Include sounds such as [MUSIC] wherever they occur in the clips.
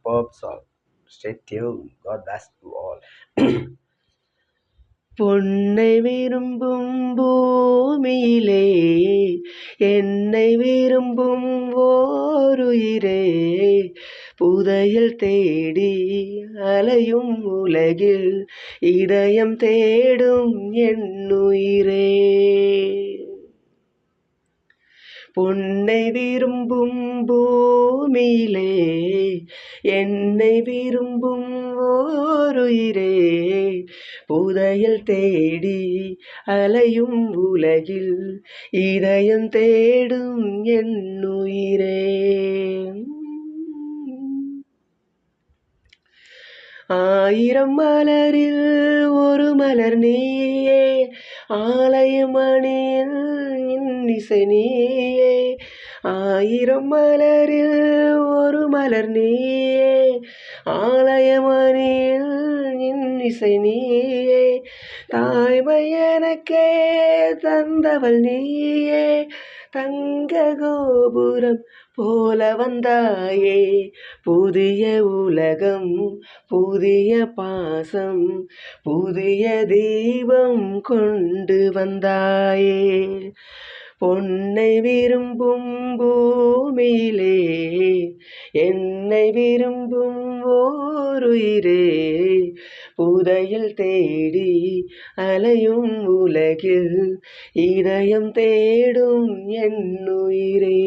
superb song. Stay tuned. God bless you all. [CLEARS THROAT] பொன்னை விரும்பும் பூமியிலே என்னை விரும்பும் ஓருயிரே புதையல் தேடி அலையும் உலகில் இதயம் தேடும் என்னுயிரே பொன்னை விரும்பும் பூ பூமியிலே என்னை விரும்பும் ஓருயிரே. புதையல் தேடி அலையும் உலகில் இதயம் தேடும் என் உயிரே. ஆயிரம் மலரில் ஒரு மலர் நீயே ஆலயமணியில் இன்னிசை நீயே. ஆயிரம் மலரில் ஒரு மலர் நீயே. ஆலயமணியில் இன்னிசை நீயே. தாய்மை எனக்கே தந்தவள் நீயே. தங்க கோபுரம் போல வந்தாயே. புதிய உலகம் புதிய பாசம் புதிய தெய்வம் கொண்டு வந்தாயே. பொன்னை விரும்பும் பூமியிலே என்னை விரும்பும் ஓருயிரே புதையில் தேடி அலையும் உலகில் இதயம் தேடும் என் உயிரே.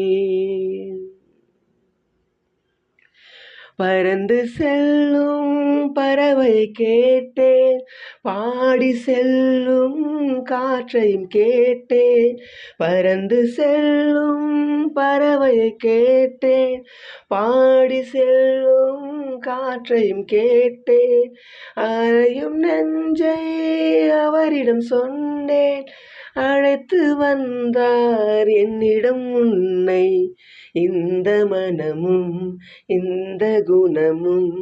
பறந்து செல்லும் பறவை கேட்டேன். பாடி செல்லும் காற்றையும் கேட்டேன். பறந்து செல்லும் பறவை கேட்டேன். பாடி செல்லும் காற்றையும் கேட்டேன். அறையும் நெஞ்சை அவரிடம் சொன்ன சொன்னேன். அழைத்து வந்தார் என்னிடம் உன்னை. இந்த மனமும் இந்த குணமும்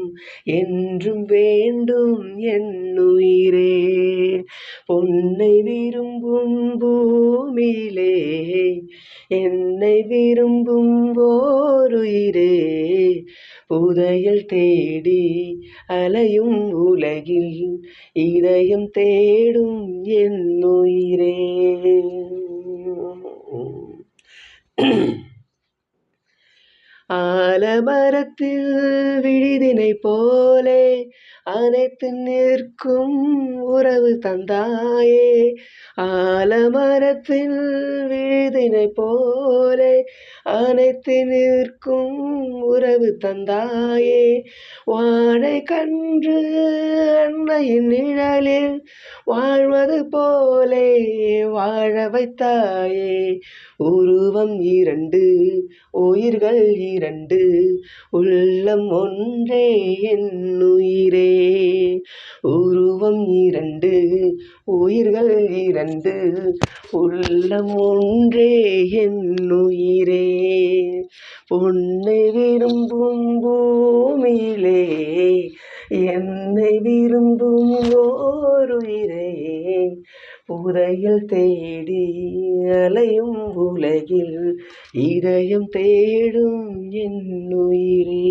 என்றும் வேண்டும் என்னுயிரே பொன்னை விரும்பும் பூமியிலே என்னை விரும்பும் ஓருயிரே. புதையல் தேடி அலையும் உலகில் இதயம் தேடும் என்னுயிரே ஆலமரத்தில் விழிதினை போலே அனைத்து நிற்கும் உறவு தந்தாயே. ஆலமரத்தில் விழிதினை போலே அனைத்து நிற்கும் உறவு தந்தாயே. வாழை கன்று அன்னையின் நிழலில் வாழ்வது போலே வாழ வைத்தாயே. உருவம் இரண்டு உயிர்கள் இரண்டு உள்ளம் ஒன்றே என் உயிரே. உருவம் இரண்டு உயிர்கள் இரண்டு உள்ளம் ஒன்றே என் உயிரே. பொன்னை விரும்பும் பூமியிலே என்னை விரும்பும் ஓருயிரே புதையல் தேடி அலையும் உலகில் இதயம் தேடும் என் உயிரே.